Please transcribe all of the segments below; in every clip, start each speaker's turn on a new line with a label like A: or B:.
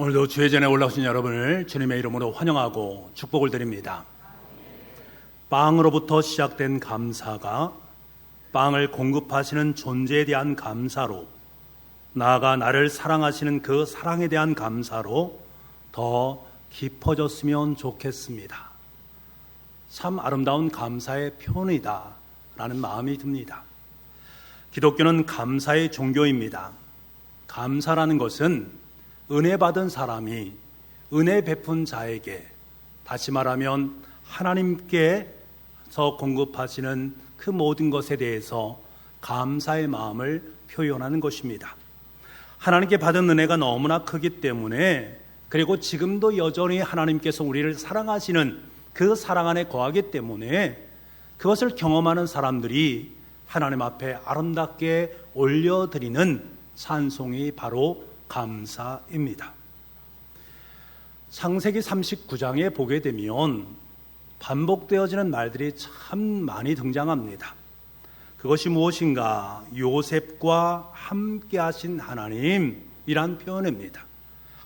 A: 오늘도 주의 전에 올라오신 여러분을 주님의 이름으로 환영하고 축복을 드립니다. 빵으로부터 시작된 감사가 빵을 공급하시는 존재에 대한 감사로 나아가 나를 사랑하시는 그 사랑에 대한 감사로 더 깊어졌으면 좋겠습니다. 참 아름다운 감사의 표현이다 라는 마음이 듭니다. 기독교는 감사의 종교입니다. 감사라는 것은 은혜 받은 사람이 은혜 베푼 자에게 다시 말하면 하나님께서 공급하시는 그 모든 것에 대해서 감사의 마음을 표현하는 것입니다. 하나님께 받은 은혜가 너무나 크기 때문에 그리고 지금도 여전히 하나님께서 우리를 사랑하시는 그 사랑 안에 거하기 때문에 그것을 경험하는 사람들이 하나님 앞에 아름답게 올려드리는 찬송이 바로 감사입니다. 창세기 39장에 보게 되면 반복되어지는 말들이 참 많이 등장합니다. 그것이 무엇인가? 요셉과 함께 하신 하나님이란 표현입니다.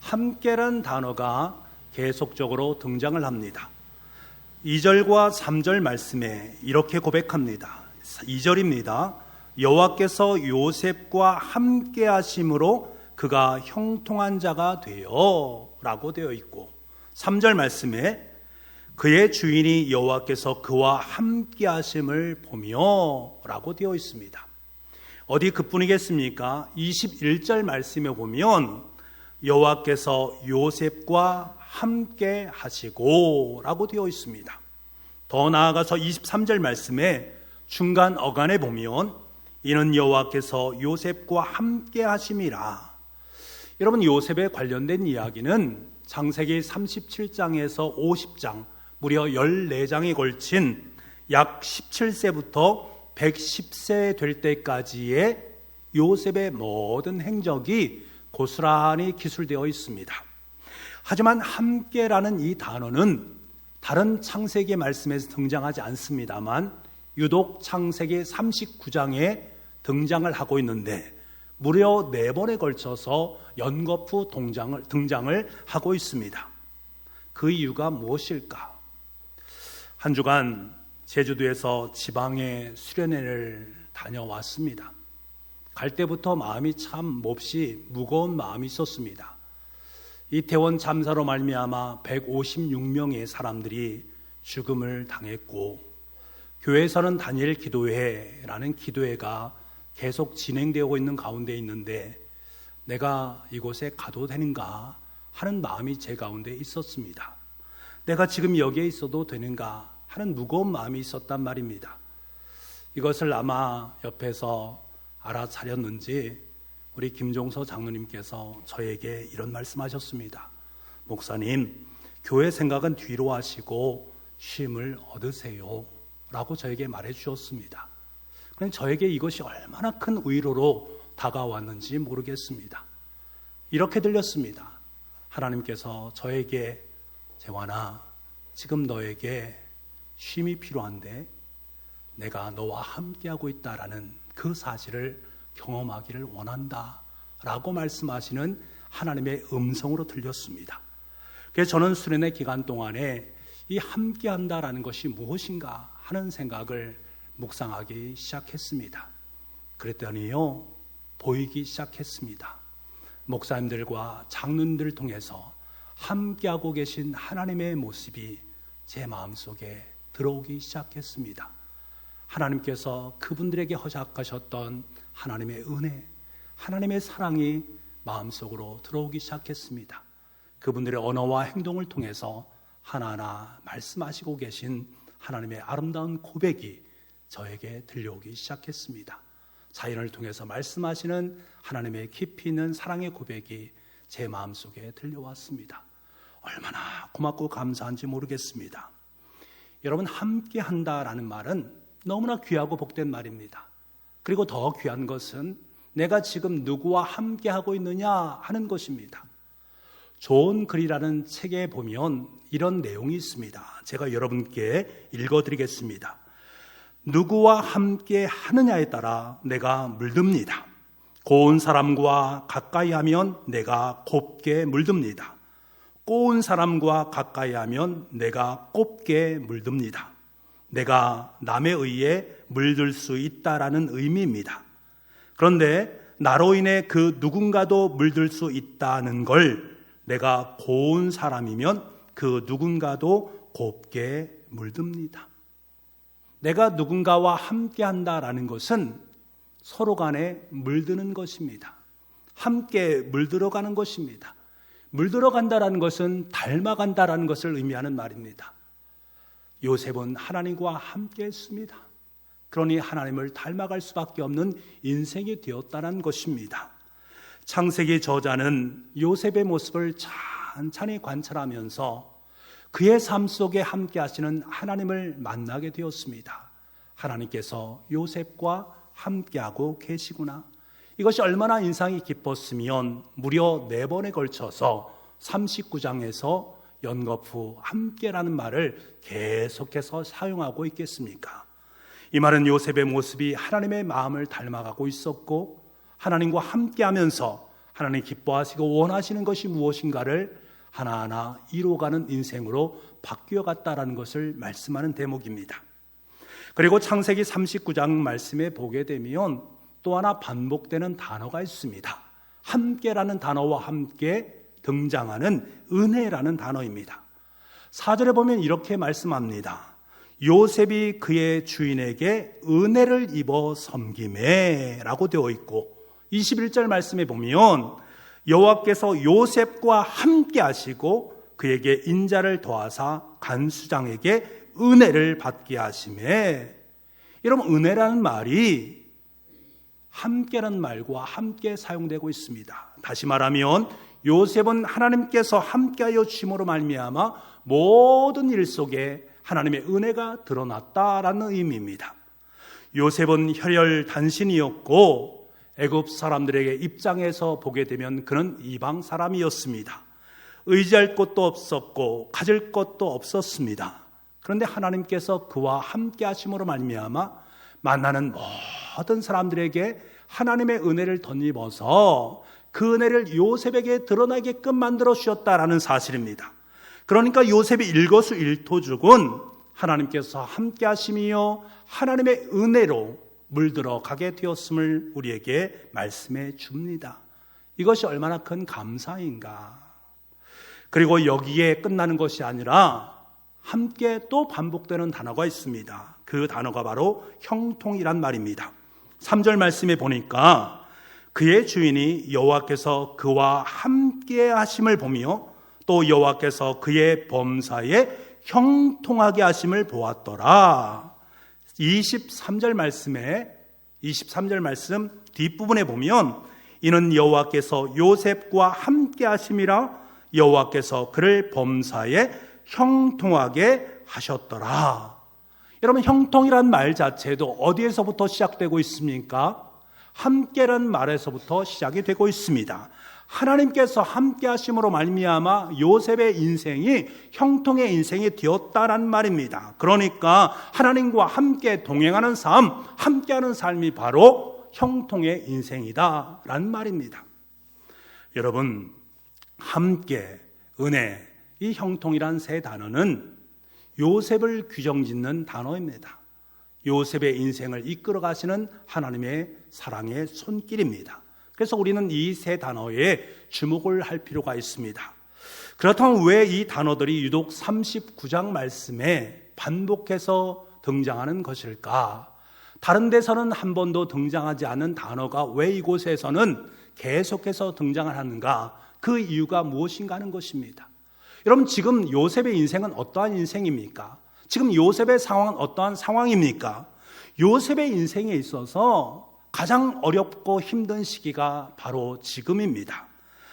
A: 함께란 단어가 계속적으로 등장을 합니다. 2절과 3절 말씀에 이렇게 고백합니다. 2절입니다. 여호와께서 요셉과 함께 하심으로 그가 형통한 자가 되어 라고 되어 있고 3절 말씀에 그의 주인이 여호와께서 그와 함께 하심을 보며 라고 되어 있습니다. 어디 그뿐이겠습니까? 21절 말씀에 보면 여호와께서 요셉과 함께 하시고 라고 되어 있습니다. 더 나아가서 23절 말씀에 중간 어간에 보면 이는 여호와께서 요셉과 함께 하심이라. 여러분 요셉에 관련된 이야기는 장세기 37장에서 50장 무려 14장에 걸친 약 17세부터 110세 될 때까지의 요셉의 모든 행적이 고스란히 기술되어 있습니다. 하지만 함께라는 이 단어는 다른 창세기 말씀에서 등장하지 않습니다만 유독 창세기 39장에 등장을 하고 있는데 무려 네 번에 걸쳐서 연거푸 동장을, 등장을 하고 있습니다. 그 이유가 무엇일까? 한 주간 제주도에서 지방에 수련회를 다녀왔습니다. 갈 때부터 마음이 참 몹시 무거운 마음이 있었습니다. 이태원 참사로 말미암아 156명의 사람들이 죽음을 당했고 교회에서는 단일 기도회라는 기도회가 계속 진행되고 있는 가운데 있는데 내가 이곳에 가도 되는가 하는 마음이 제 가운데 있었습니다. 내가 지금 여기에 있어도 되는가 하는 무거운 마음이 있었단 말입니다. 이것을 아마 옆에서 알아차렸는지 우리 김종서 장로님께서 저에게 이런 말씀하셨습니다. 목사님, 교회 생각은 뒤로 하시고 쉼을 얻으세요. 라고 저에게 말해 주셨습니다. 그럼 저에게 이것이 얼마나 큰 위로로 다가왔는지 모르겠습니다. 이렇게 들렸습니다. 하나님께서 저에게 재환아, 지금 너에게 쉼이 필요한데 내가 너와 함께하고 있다라는 그 사실을 경험하기를 원한다. 라고 말씀하시는 하나님의 음성으로 들렸습니다. 그래서 저는 수련의 기간 동안에 이 함께한다라는 것이 무엇인가 하는 생각을 묵상하기 시작했습니다. 그랬더니요, 보이기 시작했습니다. 목사님들과 장로님들을 통해서 함께하고 계신 하나님의 모습이 제 마음속에 들어오기 시작했습니다. 하나님께서 그분들에게 허락하셨던 하나님의 은혜, 하나님의 사랑이 마음속으로 들어오기 시작했습니다. 그분들의 언어와 행동을 통해서 하나하나 말씀하시고 계신 하나님의 아름다운 고백이 저에게 들려오기 시작했습니다. 자연을 통해서 말씀하시는 하나님의 깊이 있는 사랑의 고백이 제 마음속에 들려왔습니다. 얼마나 고맙고 감사한지 모르겠습니다. 여러분, 함께 한다라는 말은 너무나 귀하고 복된 말입니다. 그리고 더 귀한 것은 내가 지금 누구와 함께 하고 있느냐 하는 것입니다. 좋은 글이라는 책에 보면 이런 내용이 있습니다. 제가 여러분께 읽어 드리겠습니다. 누구와 함께 하느냐에 따라 내가 물듭니다. 고운 사람과 가까이 하면 내가 곱게 물듭니다. 꼬운 사람과 가까이 하면 내가 곱게 물듭니다. 내가 남에 의해 물들 수 있다라는 의미입니다. 그런데 나로 인해 그 누군가도 물들 수 있다는 걸 내가 고운 사람이면 그 누군가도 곱게 물듭니다. 내가 누군가와 함께 한다라는 것은 서로 간에 물드는 것입니다. 함께 물들어 가는 것입니다. 물들어 간다라는 것은 닮아간다라는 것을 의미하는 말입니다. 요셉은 하나님과 함께 했습니다. 그러니 하나님을 닮아갈 수밖에 없는 인생이 되었다는 것입니다. 창세기 저자는 요셉의 모습을 찬찬히 관찰하면서 그의 삶 속에 함께 하시는 하나님을 만나게 되었습니다. 하나님께서 요셉과 함께하고 계시구나. 이것이 얼마나 인상이 깊었으면 무려 네 번에 걸쳐서 39장에서 연겁 후 함께라는 말을 계속해서 사용하고 있겠습니까? 이 말은 요셉의 모습이 하나님의 마음을 닮아가고 있었고 하나님과 함께 하면서 하나님 기뻐하시고 원하시는 것이 무엇인가를 하나하나 이루어가는 인생으로 바뀌어갔다라는 것을 말씀하는 대목입니다. 그리고 창세기 39장 말씀에 보게 되면 또 하나 반복되는 단어가 있습니다. 함께라는 단어와 함께 등장하는 은혜라는 단어입니다. 사절에 보면 이렇게 말씀합니다. 요셉이 그의 주인에게 은혜를 입어 섬김에 라고 되어 있고 21절 말씀에 보면 여호와께서 요셉과 함께 하시고 그에게 인자를 더하사 간수장에게 은혜를 받게 하심에 여러분 은혜라는 말이 함께라는 말과 함께 사용되고 있습니다. 다시 말하면 요셉은 하나님께서 함께하여 주심으로 말미암아 모든 일 속에 하나님의 은혜가 드러났다라는 의미입니다. 요셉은 혈혈 단신이었고 애굽 사람들에게 입장에서 보게 되면 그는 이방 사람이었습니다. 의지할 것도 없었고 가질 것도 없었습니다. 그런데 하나님께서 그와 함께 하심으로 말미암아 만나는 모든 사람들에게 하나님의 은혜를 덧입어서 그 은혜를 요셉에게 드러나게끔 만들어 주셨다라는 사실입니다. 그러니까 요셉의 일거수 일토죽은 하나님께서 함께 하심이요 하나님의 은혜로 물들어 가게 되었음을 우리에게 말씀해 줍니다. 이것이 얼마나 큰 감사인가. 그리고 여기에 끝나는 것이 아니라 함께 또 반복되는 단어가 있습니다. 그 단어가 바로 형통이란 말입니다. 3절 말씀에 보니까 그의 주인이 여호와께서 그와 함께 하심을 보며 또 여호와께서 그의 범사에 형통하게 하심을 보았더라. 23절 말씀에 23절 말씀 뒷부분에 보면 이는 여호와께서 요셉과 함께 하심이라 여호와께서 그를 범사에 형통하게 하셨더라. 여러분 형통이란 말 자체도 어디에서부터 시작되고 있습니까? 함께란 말에서부터 시작이 되고 있습니다. 하나님께서 함께 하심으로 말미암아 요셉의 인생이 형통의 인생이 되었다란 말입니다. 그러니까 하나님과 함께 동행하는 삶, 함께하는 삶이 바로 형통의 인생이다란 말입니다. 여러분, 함께, 은혜, 이 형통이란 세 단어는 요셉을 규정짓는 단어입니다. 요셉의 인생을 이끌어 가시는 하나님의 사랑의 손길입니다. 그래서 우리는 이 세 단어에 주목을 할 필요가 있습니다. 그렇다면 왜 이 단어들이 유독 39장 말씀에 반복해서 등장하는 것일까? 다른 데서는 한 번도 등장하지 않은 단어가 왜 이곳에서는 계속해서 등장을 하는가? 그 이유가 무엇인가 하는 것입니다. 여러분, 지금 요셉의 인생은 어떠한 인생입니까? 지금 요셉의 상황은 어떠한 상황입니까? 요셉의 인생에 있어서 가장 어렵고 힘든 시기가 바로 지금입니다.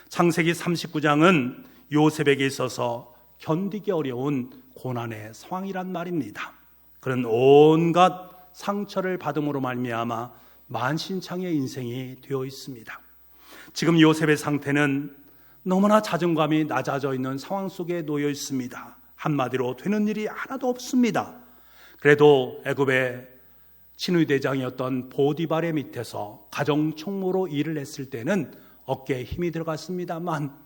A: 창세기 39장은 요셉에게 있어서 견디기 어려운 고난의 상황이란 말입니다. 그런 온갖 상처를 받음으로 말미암아 만신창의 인생이 되어 있습니다. 지금 요셉의 상태는 너무나 자존감이 낮아져 있는 상황 속에 놓여 있습니다. 한마디로 되는 일이 하나도 없습니다. 그래도 애굽의 친위 대장이었던 보디발의 밑에서 가정 총무로 일을 했을 때는 어깨에 힘이 들어갔습니다만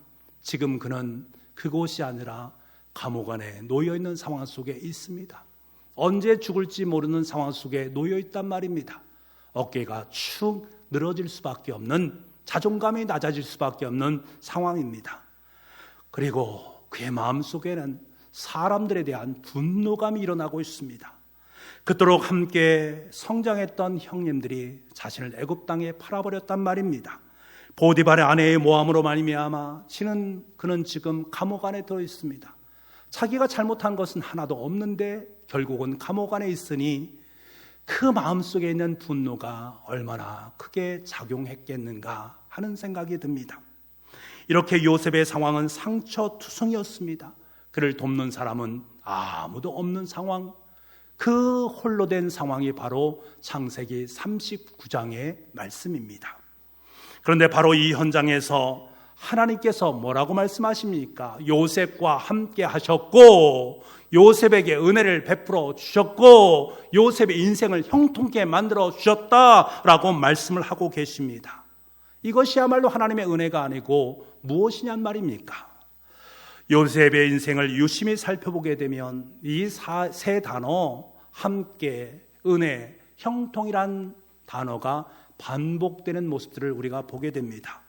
A: 지금 그는 그곳이 아니라 감옥 안에 놓여 있는 상황 속에 있습니다. 언제 죽을지 모르는 상황 속에 놓여 있단 말입니다. 어깨가 축 늘어질 수밖에 없는 자존감이 낮아질 수밖에 없는 상황입니다. 그리고 그의 마음 속에는 사람들에 대한 분노감이 일어나고 있습니다. 그토록 함께 성장했던 형님들이 자신을 애굽 땅에 팔아버렸단 말입니다. 보디발의 아내의 모함으로 말미암아 치는 그는 지금 감옥 안에 들어 있습니다. 자기가 잘못한 것은 하나도 없는데 결국은 감옥 안에 있으니 그 마음속에 있는 분노가 얼마나 크게 작용했겠는가 하는 생각이 듭니다. 이렇게 요셉의 상황은 상처투성이었습니다. 그를 돕는 사람은 아무도 없는 상황, 그 홀로 된 상황이 바로 창세기 39장의 말씀입니다. 그런데 바로 이 현장에서 하나님께서 뭐라고 말씀하십니까? 요셉과 함께 하셨고, 요셉에게 은혜를 베풀어 주셨고, 요셉의 인생을 형통케 만들어 주셨다라고 말씀을 하고 계십니다. 이것이야말로 하나님의 은혜가 아니고 무엇이냔 말입니까? 요셉의 인생을 유심히 살펴보게 되면 이 세 단어 함께 은혜, 형통이란 단어가 반복되는 모습들을 우리가 보게 됩니다.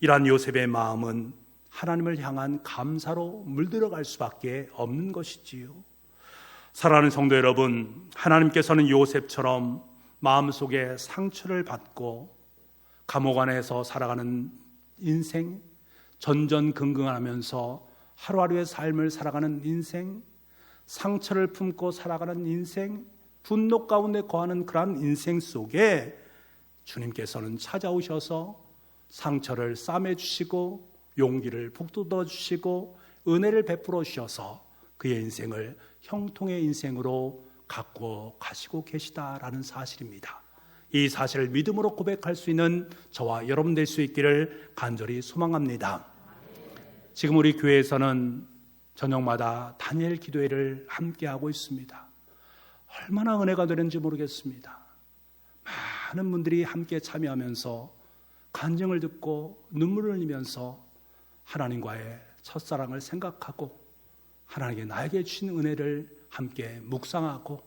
A: 이러한 요셉의 마음은 하나님을 향한 감사로 물들어갈 수밖에 없는 것이지요. 사랑하는 성도 여러분, 하나님께서는 요셉처럼 마음속에 상처를 받고 감옥 안에서 살아가는 인생, 전전긍긍하면서 하루하루의 삶을 살아가는 인생, 상처를 품고 살아가는 인생, 분노 가운데 거하는 그러한 인생 속에 주님께서는 찾아오셔서 상처를 싸매 주시고 용기를 북돋워 주시고 은혜를 베풀어 주셔서 그의 인생을 형통의 인생으로 갖고 가시고 계시다라는 사실입니다. 이 사실을 믿음으로 고백할 수 있는 저와 여러분 될 수 있기를 간절히 소망합니다. 지금 우리 교회에서는 저녁마다 다니엘 기도회를 함께 하고 있습니다. 얼마나 은혜가 되는지 모르겠습니다. 많은 분들이 함께 참여하면서 간증을 듣고 눈물을 흘리면서 하나님과의 첫사랑을 생각하고 하나님께 나에게 주신 은혜를 함께 묵상하고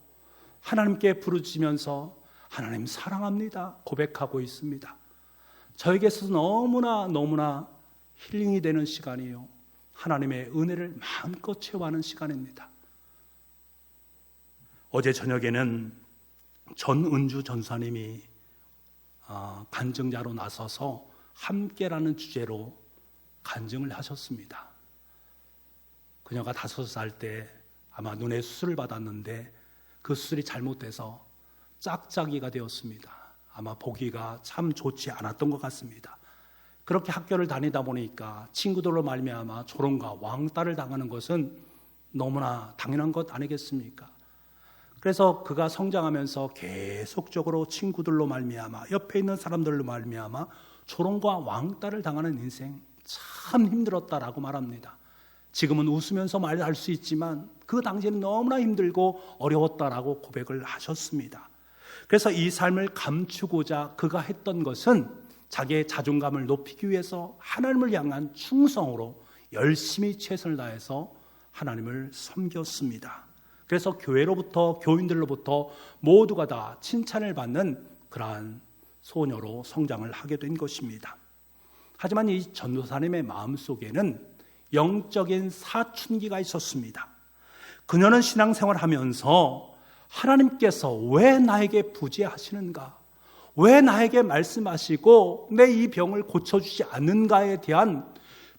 A: 하나님께 부르짖으면서 하나님 사랑합니다 고백하고 있습니다. 저에게 있어서 너무나 너무나 힐링이 되는 시간이요. 하나님의 은혜를 마음껏 체험하는 시간입니다. 어제 저녁에는 전은주 전사님이 어, 간증자로 나서서 함께라는 주제로 간증을 하셨습니다. 그녀가 다섯 살 때 아마 눈에 수술을 받았는데 그 수술이 잘못돼서 짝짝이가 되었습니다. 아마 보기가 참 좋지 않았던 것 같습니다. 그렇게 학교를 다니다 보니까 친구들로 말미암아 조롱과 왕따를 당하는 것은 너무나 당연한 것 아니겠습니까? 그래서 그가 성장하면서 계속적으로 친구들로 말미암아 옆에 있는 사람들로 말미암아 조롱과 왕따를 당하는 인생 참 힘들었다라고 말합니다. 지금은 웃으면서 말할 수 있지만 그 당시에는 너무나 힘들고 어려웠다라고 고백을 하셨습니다. 그래서 이 삶을 감추고자 그가 했던 것은 자기의 자존감을 높이기 위해서 하나님을 향한 충성으로 열심히 최선을 다해서 하나님을 섬겼습니다. 그래서 교회로부터 교인들로부터 모두가 다 칭찬을 받는 그러한 소녀로 성장을 하게 된 것입니다. 하지만 이 전도사님의 마음 속에는 영적인 사춘기가 있었습니다. 그녀는 신앙생활을 하면서 하나님께서 왜 나에게 부재하시는가? 왜 나에게 말씀하시고 내 이 병을 고쳐주지 않는가에 대한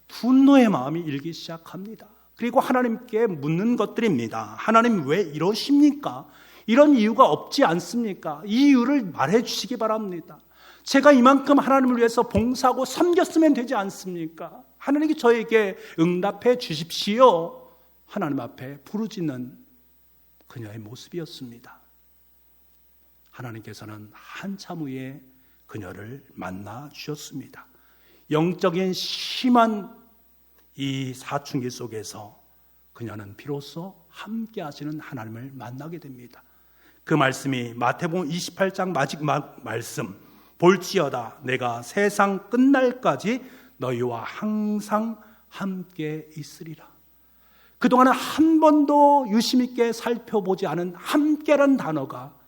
A: 분노의 마음이 일기 시작합니다. 그리고 하나님께 묻는 것들입니다. 하나님 왜 이러십니까? 이런 이유가 없지 않습니까? 이 이유를 말해 주시기 바랍니다. 제가 이만큼 하나님을 위해서 봉사하고 섬겼으면 되지 않습니까? 하나님께 저에게 응답해 주십시오. 하나님 앞에 부르짖는 그녀의 모습이었습니다. 하나님께서는 한참 후에 그녀를 만나 주셨습니다. 영적인 심한 이 사춘기 속에서 그녀는 비로소 함께 하시는 하나님을 만나게 됩니다. 그 말씀이 마태복음 28장 마지막 말씀 볼지어다 내가 세상 끝날까지 너희와 항상 함께 있으리라. 그동안은 한 번도 유심 있게 살펴보지 않은 함께란 단어가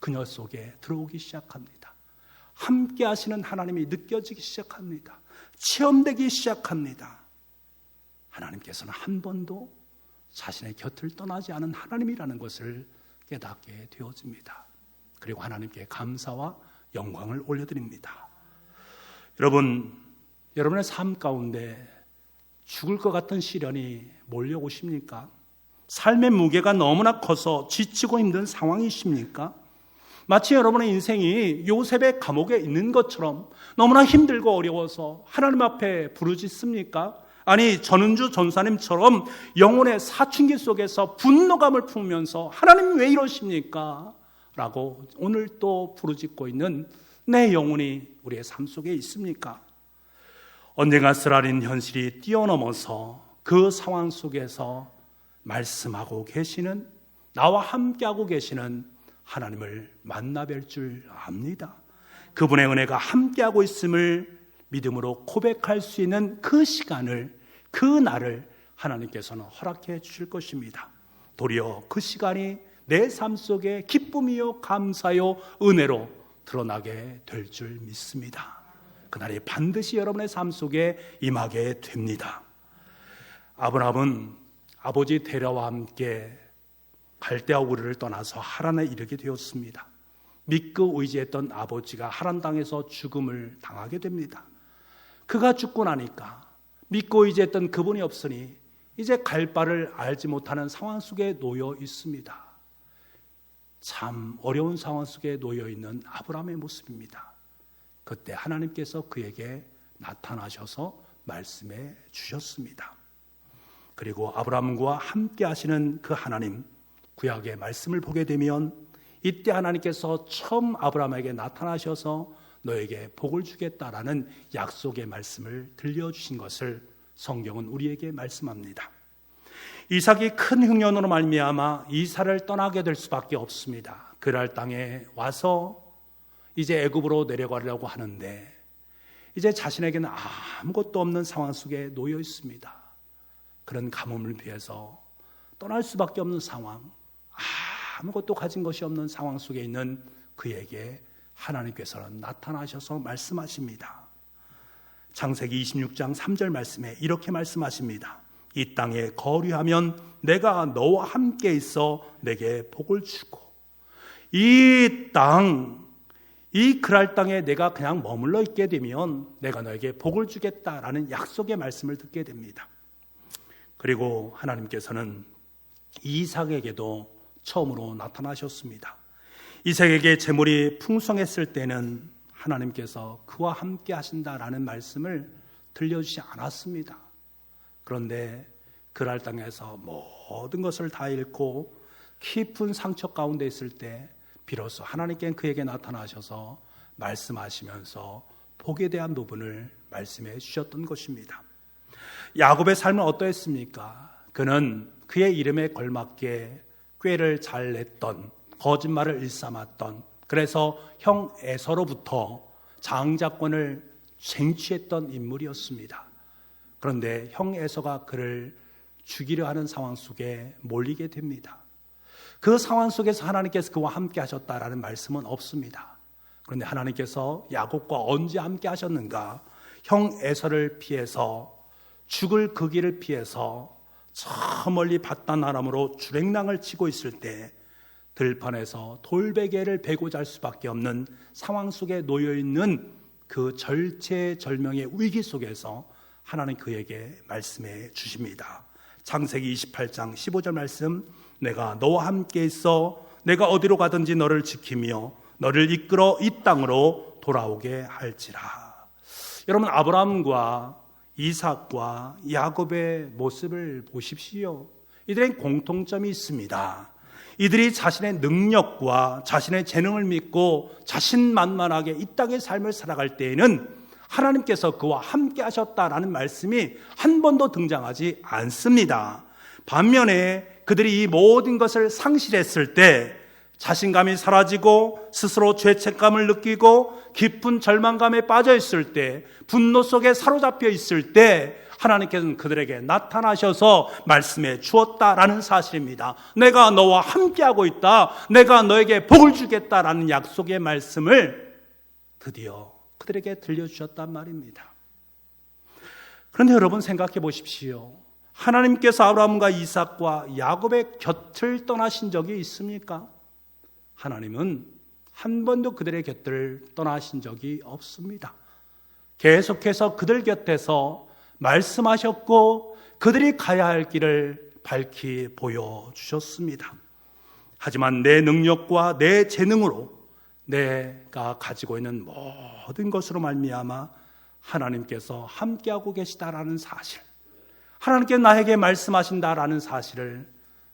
A: 그녀 속에 들어오기 시작합니다. 함께 하시는 하나님이 느껴지기 시작합니다. 체험되기 시작합니다. 하나님께서는 한 번도 자신의 곁을 떠나지 않은 하나님이라는 것을 깨닫게 되어집니다. 그리고 하나님께 감사와 영광을 올려드립니다. 여러분, 여러분의 삶 가운데 죽을 것 같은 시련이 몰려오십니까? 삶의 무게가 너무나 커서 지치고 힘든 상황이십니까? 마치 여러분의 인생이 요셉의 감옥에 있는 것처럼 너무나 힘들고 어려워서 하나님 앞에 부르짖습니까? 아니 전은주 전사님처럼 영혼의 사춘기 속에서 분노감을 품으면서 하나님 왜 이러십니까? 라고 오늘 또 부르짖고 있는 내 영혼이 우리의 삶 속에 있습니까? 언젠가 쓰라린 현실이 뛰어넘어서 그 상황 속에서 말씀하고 계시는 나와 함께하고 계시는 하나님을 만나 뵐 줄 압니다. 그분의 은혜가 함께하고 있음을 믿음으로 고백할 수 있는 그 시간을 그 날을 하나님께서는 허락해 주실 것입니다. 도리어 그 시간이 내 삶 속에 기쁨이요 감사요 은혜로 드러나게 될 줄 믿습니다. 그날이 반드시 여러분의 삶 속에 임하게 됩니다. 아브라함은 아버지 데려와 함께 갈대아 우르를 떠나서 하란에 이르게 되었습니다. 믿고 의지했던 아버지가 하란 땅에서 죽음을 당하게 됩니다. 그가 죽고 나니까 믿고 의지했던 그분이 없으니 이제 갈 바를 알지 못하는 상황 속에 놓여 있습니다. 참 어려운 상황 속에 놓여 있는 아브라함의 모습입니다. 그때 하나님께서 그에게 나타나셔서 말씀해 주셨습니다. 그리고 아브라함과 함께 하시는 그 하나님 구약의 말씀을 보게 되면 이때 하나님께서 처음 아브라함에게 나타나셔서 너에게 복을 주겠다라는 약속의 말씀을 들려주신 것을 성경은 우리에게 말씀합니다. 이삭이 큰 흉년으로 말미암아 이사를 떠나게 될 수밖에 없습니다. 그랄 땅에 와서 이제 애굽으로 내려가려고 하는데 이제 자신에게는 아무것도 없는 상황 속에 놓여 있습니다. 그런 가뭄을 피해서 떠날 수밖에 없는 상황, 아무것도 가진 것이 없는 상황 속에 있는 그에게 하나님께서는 나타나셔서 말씀하십니다. 창세기 26장 3절 말씀에 이렇게 말씀하십니다. 이 땅에 거류하면 내가 너와 함께 있어 내게 복을 주고 이 땅, 이 그랄 땅에 내가 그냥 머물러 있게 되면 내가 너에게 복을 주겠다라는 약속의 말씀을 듣게 됩니다. 그리고 하나님께서는 이삭에게도 처음으로 나타나셨습니다. 이삭에게 재물이 풍성했을 때는 하나님께서 그와 함께 하신다라는 말씀을 들려주지 않았습니다. 그런데 그랄 땅에서 모든 것을 다 잃고 깊은 상처 가운데 있을 때 비로소 하나님께 그에게 나타나셔서 말씀하시면서 복에 대한 부분을 말씀해 주셨던 것입니다. 야곱의 삶은 어떠했습니까? 그는 그의 이름에 걸맞게 꾀를 잘 냈던 거짓말을 일삼았던 그래서 형 에서로부터 장자권을 쟁취했던 인물이었습니다. 그런데 형 에서가 그를 죽이려 하는 상황 속에 몰리게 됩니다. 그 상황 속에서 하나님께서 그와 함께 하셨다라는 말씀은 없습니다. 그런데 하나님께서 야곱과 언제 함께 하셨는가? 형 에서를 피해서 죽을 그 길을 피해서 저 멀리 바단 아람으로 주랭랑을 치고 있을 때 들판에서 돌베개를 베고 잘 수밖에 없는 상황 속에 놓여 있는 그 절체절명의 위기 속에서 하나님 그에게 말씀해 주십니다. 창세기 28장 15절 말씀 내가 너와 함께 있어 내가 어디로 가든지 너를 지키며 너를 이끌어 이 땅으로 돌아오게 할지라. 여러분 아브라함과 이삭과 야곱의 모습을 보십시오. 이들의 공통점이 있습니다. 이들이 자신의 능력과 자신의 재능을 믿고 자신만만하게 이 땅의 삶을 살아갈 때에는 하나님께서 그와 함께 하셨다라는 말씀이 한 번도 등장하지 않습니다. 반면에 그들이 이 모든 것을 상실했을 때 자신감이 사라지고 스스로 죄책감을 느끼고 깊은 절망감에 빠져 있을 때, 분노 속에 사로잡혀 있을 때, 하나님께서는 그들에게 나타나셔서 말씀해 주었다라는 사실입니다. 내가 너와 함께하고 있다. 내가 너에게 복을 주겠다라는 약속의 말씀을 드디어 그들에게 들려주셨단 말입니다. 그런데 여러분 생각해 보십시오. 하나님께서 아브라함과 이삭과 야곱의 곁을 떠나신 적이 있습니까? 하나님은 한 번도 그들의 곁을 떠나신 적이 없습니다. 계속해서 그들 곁에서 말씀하셨고 그들이 가야 할 길을 밝히 보여주셨습니다. 하지만 내 능력과 내 재능으로 내가 가지고 있는 모든 것으로 말미암아 하나님께서 함께하고 계시다라는 사실, 하나님께 나에게 말씀하신다라는 사실을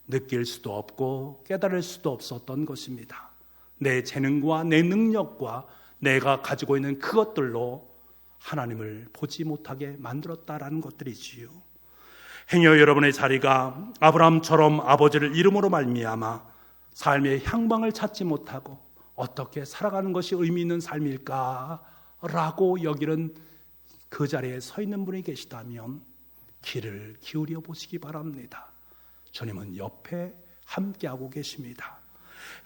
A: 느낄 수도 없고 깨달을 수도 없었던 것입니다. 내 재능과 내 능력과 내가 가지고 있는 그것들로 하나님을 보지 못하게 만들었다라는 것들이지요. 행여 여러분의 자리가 아브라함처럼 아버지를 이름으로 말미암아 삶의 향방을 찾지 못하고 어떻게 살아가는 것이 의미 있는 삶일까라고 여기는 그 자리에 서 있는 분이 계시다면 귀를 기울여 보시기 바랍니다. 주님은 옆에 함께하고 계십니다.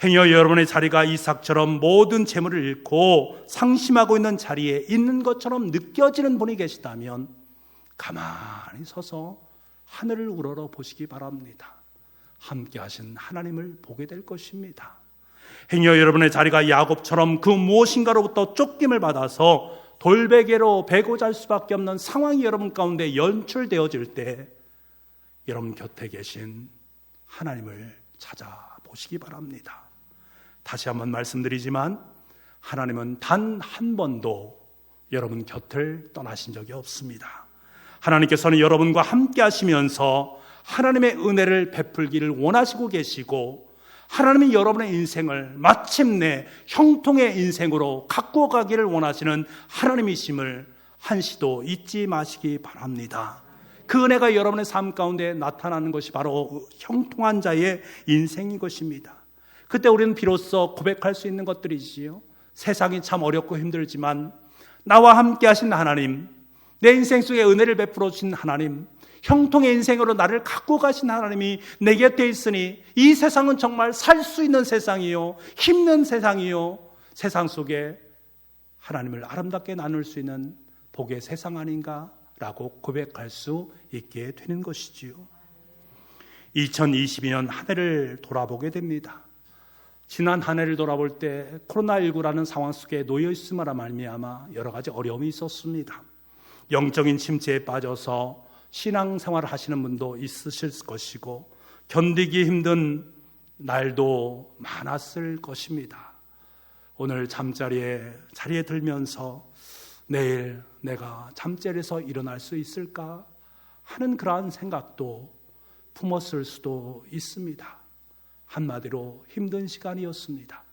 A: 행여 여러분의 자리가 이삭처럼 모든 재물을 잃고 상심하고 있는 자리에 있는 것처럼 느껴지는 분이 계시다면 가만히 서서 하늘을 우러러 보시기 바랍니다. 함께 하신 하나님을 보게 될 것입니다. 행여 여러분의 자리가 야곱처럼 그 무엇인가로부터 쫓김을 받아서 돌베개로 베고 잘 수밖에 없는 상황이 여러분 가운데 연출되어질 때 여러분 곁에 계신 하나님을 찾아보시기 바랍니다. 다시 한번 말씀드리지만 하나님은 단 한 번도 여러분 곁을 떠나신 적이 없습니다. 하나님께서는 여러분과 함께 하시면서 하나님의 은혜를 베풀기를 원하시고 계시고 하나님이 여러분의 인생을 마침내 형통의 인생으로 갖고 가기를 원하시는 하나님이심을 한시도 잊지 마시기 바랍니다. 그 은혜가 여러분의 삶 가운데 나타나는 것이 바로 형통한 자의 인생인 것입니다. 그때 우리는 비로소 고백할 수 있는 것들이지요. 세상이 참 어렵고 힘들지만 나와 함께 하신 하나님, 내 인생 속에 은혜를 베풀어 주신 하나님, 형통의 인생으로 나를 갖고 가신 하나님이 내 곁에 있으니 이 세상은 정말 살 수 있는 세상이요. 힘든 세상이요. 세상 속에 하나님을 아름답게 나눌 수 있는 복의 세상 아닌가 라고 고백할 수 있게 되는 것이지요. 2022년 한 해를 돌아보게 됩니다. 지난 한 해를 돌아볼 때 코로나19라는 상황 속에 놓여 있음으로 말미암아 여러 가지 어려움이 있었습니다. 영적인 침체에 빠져서 신앙생활을 하시는 분도 있으실 것이고 견디기 힘든 날도 많았을 것입니다. 오늘 잠자리에 자리에 들면서 내일 내가 잠자리에서 일어날 수 있을까 하는 그러한 생각도 품었을 수도 있습니다. 한마디로 힘든 시간이었습니다.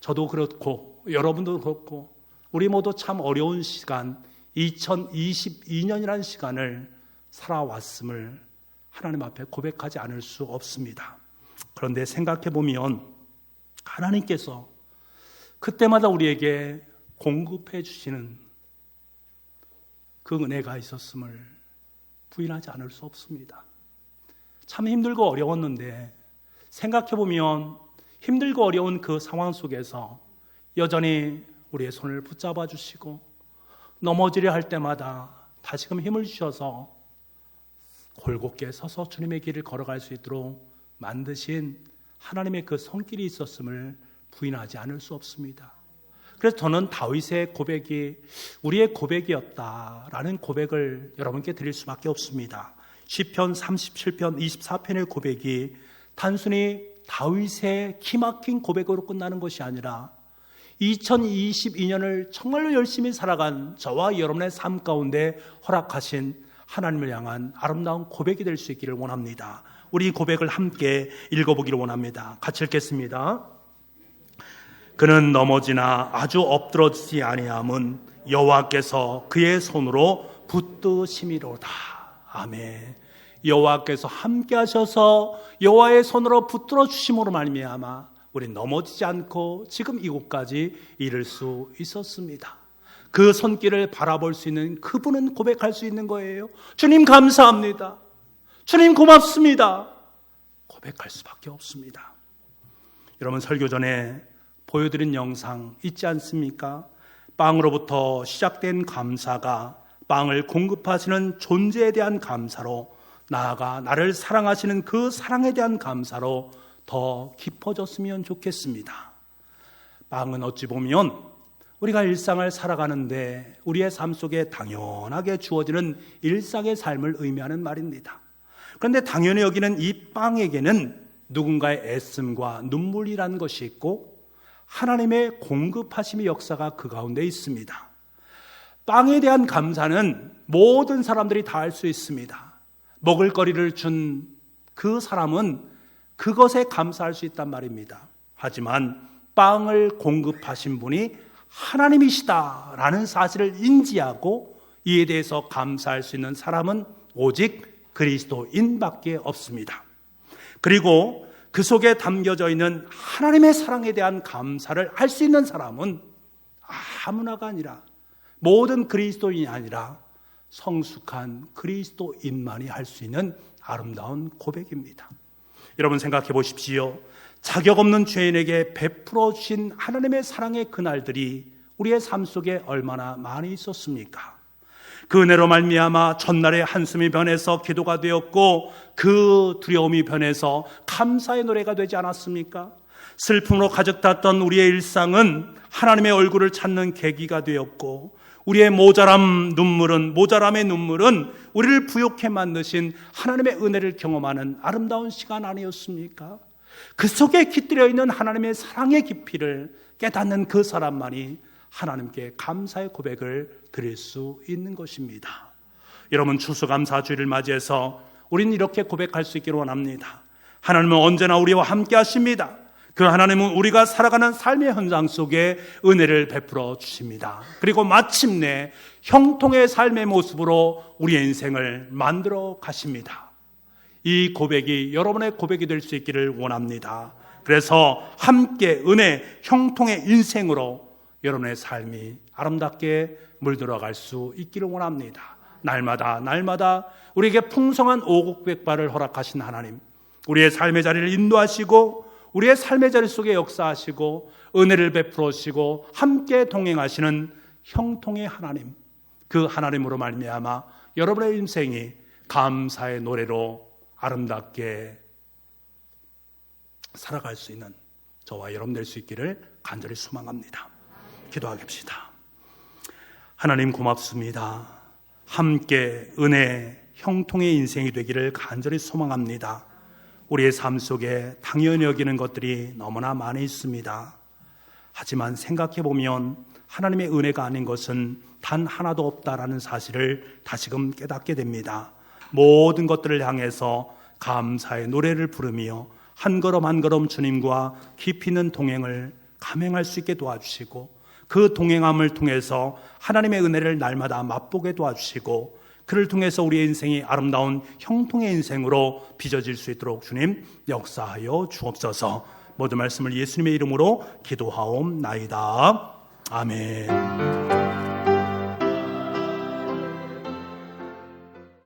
A: 저도 그렇고 여러분도 그렇고 우리 모두 참 어려운 시간 2022년이라는 시간을 살아왔음을 하나님 앞에 고백하지 않을 수 없습니다. 그런데 생각해 보면 하나님께서 그때마다 우리에게 공급해 주시는 그 은혜가 있었음을 부인하지 않을 수 없습니다. 참 힘들고 어려웠는데 생각해 보면 힘들고 어려운 그 상황 속에서 여전히 우리의 손을 붙잡아 주시고 넘어지려 할 때마다 다시금 힘을 주셔서 골곱게 서서 주님의 길을 걸어갈 수 있도록 만드신 하나님의 그 손길이 있었음을 부인하지 않을 수 없습니다. 그래서 저는 다윗의 고백이 우리의 고백이었다라는 고백을 여러분께 드릴 수밖에 없습니다. 시편 37편 24편의 고백이 단순히 다윗의 기막힌 고백으로 끝나는 것이 아니라 2022년을 정말로 열심히 살아간 저와 여러분의 삶 가운데 허락하신 하나님을 향한 아름다운 고백이 될 수 있기를 원합니다. 우리 고백을 함께 읽어보기를 원합니다. 같이 읽겠습니다. 그는 넘어지나 아주 엎드러지지 아니함은 여호와께서 그의 손으로 붙드심이로다. 아멘. 여호와께서 함께 하셔서 여호와의 손으로 붙들어 주심으로 말미암아 우리 넘어지지 않고 지금 이곳까지 이를 수 있었습니다. 그 손길을 바라볼 수 있는 그분은 고백할 수 있는 거예요. 주님 감사합니다. 주님 고맙습니다. 고백할 수밖에 없습니다. 여러분 설교 전에 보여드린 영상 있지 않습니까? 빵으로부터 시작된 감사가 빵을 공급하시는 존재에 대한 감사로 나아가 나를 사랑하시는 그 사랑에 대한 감사로 더 깊어졌으면 좋겠습니다. 빵은 어찌 보면 우리가 일상을 살아가는데 우리의 삶 속에 당연하게 주어지는 일상의 삶을 의미하는 말입니다. 그런데 당연히 여기는 이 빵에게는 누군가의 애씀과 눈물이라는 것이 있고 하나님의 공급하심의 역사가 그 가운데 있습니다. 빵에 대한 감사는 모든 사람들이 다 할 수 있습니다. 먹을 거리를 준 그 사람은 그것에 감사할 수 있단 말입니다. 하지만 빵을 공급하신 분이 하나님이시다라는 사실을 인지하고 이에 대해서 감사할 수 있는 사람은 오직 그리스도인밖에 없습니다. 그리고 그 속에 담겨져 있는 하나님의 사랑에 대한 감사를 할 수 있는 사람은 아무나가 아니라 모든 그리스도인이 아니라 성숙한 그리스도인만이 할 수 있는 아름다운 고백입니다. 여러분 생각해 보십시오. 자격 없는 죄인에게 베풀어 주신 하나님의 사랑의 그날들이 우리의 삶 속에 얼마나 많이 있었습니까? 그 은혜로 말미암아 전날의 한숨이 변해서 기도가 되었고 그 두려움이 변해서 감사의 노래가 되지 않았습니까? 슬픔으로 가득 탔던 우리의 일상은 하나님의 얼굴을 찾는 계기가 되었고 우리의 모자람 눈물은 모자람의 눈물은 우리를 부욕해 만드신 하나님의 은혜를 경험하는 아름다운 시간 아니었습니까? 그 속에 깃들여 있는 하나님의 사랑의 깊이를 깨닫는 그 사람만이 하나님께 감사의 고백을 드릴 수 있는 것입니다. 여러분 추수감사주의를 맞이해서 우리는 이렇게 고백할 수 있기를 원합니다. 하나님은 언제나 우리와 함께 하십니다. 그 하나님은 우리가 살아가는 삶의 현장 속에 은혜를 베풀어 주십니다. 그리고 마침내 형통의 삶의 모습으로 우리의 인생을 만들어 가십니다. 이 고백이 여러분의 고백이 될 수 있기를 원합니다. 그래서 함께 은혜, 형통의 인생으로 여러분의 삶이 아름답게 물들어갈 수 있기를 원합니다. 날마다 날마다 우리에게 풍성한 오곡백발을 허락하신 하나님, 우리의 삶의 자리를 인도하시고 우리의 삶의 자리 속에 역사하시고 은혜를 베풀어시고 함께 동행하시는 형통의 하나님 그 하나님으로 말미암아 여러분의 인생이 감사의 노래로 아름답게 살아갈 수 있는 저와 여러분 될 수 있기를 간절히 소망합니다. 기도하겠습니다. 하나님 고맙습니다. 함께 은혜 형통의 인생이 되기를 간절히 소망합니다. 우리의 삶 속에 당연히 여기는 것들이 너무나 많이 있습니다. 하지만 생각해 보면 하나님의 은혜가 아닌 것은 단 하나도 없다라는 사실을 다시금 깨닫게 됩니다. 모든 것들을 향해서 감사의 노래를 부르며 한 걸음 한 걸음 주님과 깊이 있는 동행을 감행할 수 있게 도와주시고 그 동행함을 통해서 하나님의 은혜를 날마다 맛보게 도와주시고 그를 통해서 우리의 인생이 아름다운 형통의 인생으로 빚어질 수 있도록 주님 역사하여 주옵소서. 모든 말씀을 예수님의 이름으로 기도하옵나이다. 아멘.